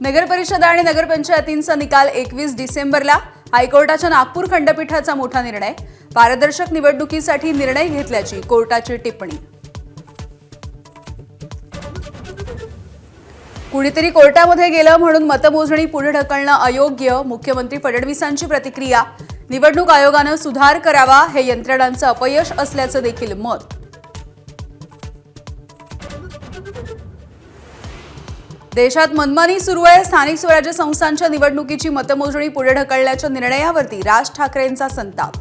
नगर परिषद आणि नगरपंचायतींचा निकाल एकवीस डिसेंबरला. हायकोर्टाच्या नागपूर खंडपीठाचा मोठा निर्णय. पारदर्शक निवडणुकीसाठी निर्णय घेतल्याची कोर्टाची टिप्पणी. कुणीतरी कोर्टामध्ये गेलं म्हणून मतमोजणी पुढे ढकलणं अयोग्य मुख्यमंत्री फडणवीसांची प्रतिक्रिया. निवडणूक आयोगानं सुधार करावा हे यंत्रणांचं अपयश असल्याचं देखील मत. देशात मनमानी सुरू आहे. स्थानिक स्वराज्य संस्थांच्या निवडणुकीची मतमोजणी पुढे ढकलण्याच्या निर्णयावरती राज ठाकरेंचा संताप.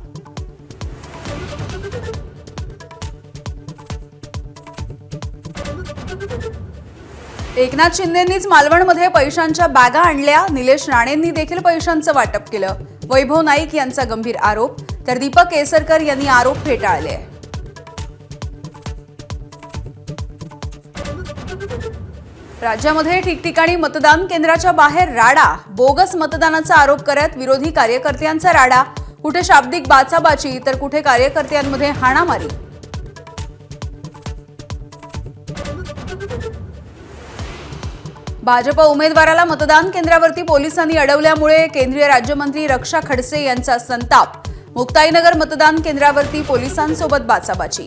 एकनाथ शिंदेंनीच मालवणमध्ये पैशांच्या बॅगा आणल्या. निलेश राणेंनी देखील पैशांचं वाटप केलं. वैभव नाईक यांचा गंभीर आरोप. तर दीपक केसरकर यांनी आरोप फेटाळले. राज्यामध्ये ठिकठिकाणी मतदान केंद्राच्या बाहेर राडा. बोगस मतदानाचा आरोप करत विरोधी कार्यकर्त्यांचा राडा. कुठे शाब्दिक बाचाबाची तर कुठे कार्यकर्त्यांमध्ये हाणामारी. भाजप उमेदवाराला मतदान केंद्रावरती पोलिसांनी अडवल्यामुळे केंद्रीय राज्यमंत्री रक्षा खडसे यांचा संताप. मुक्ताईनगर मतदान केंद्रावरती पोलिसांसोबत बाचाबाची.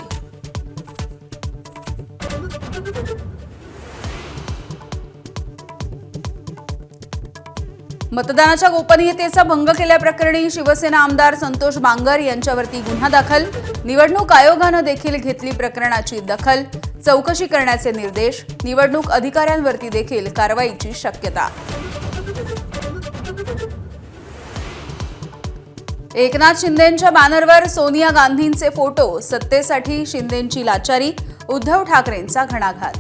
मतदानाच्या गोपनीयतेचा भंग केल्याप्रकरणी शिवसेना आमदार संतोष बांगर यांच्यावरती गुन्हा दाखल. निवडणूक आयोगानं देखील घेतली प्रकरणाची दखल. चौकशी करण्याचे निर्देश. निवडणूक अधिकाऱ्यांवरती देखील कारवाईची शक्यता. एकनाथ शिंदेंच्या बॅनरवर सोनिया गांधींचे फोटो. सत्तेसाठी शिंदेंची लाचारी. उद्धव ठाकरेंचा घणाघात.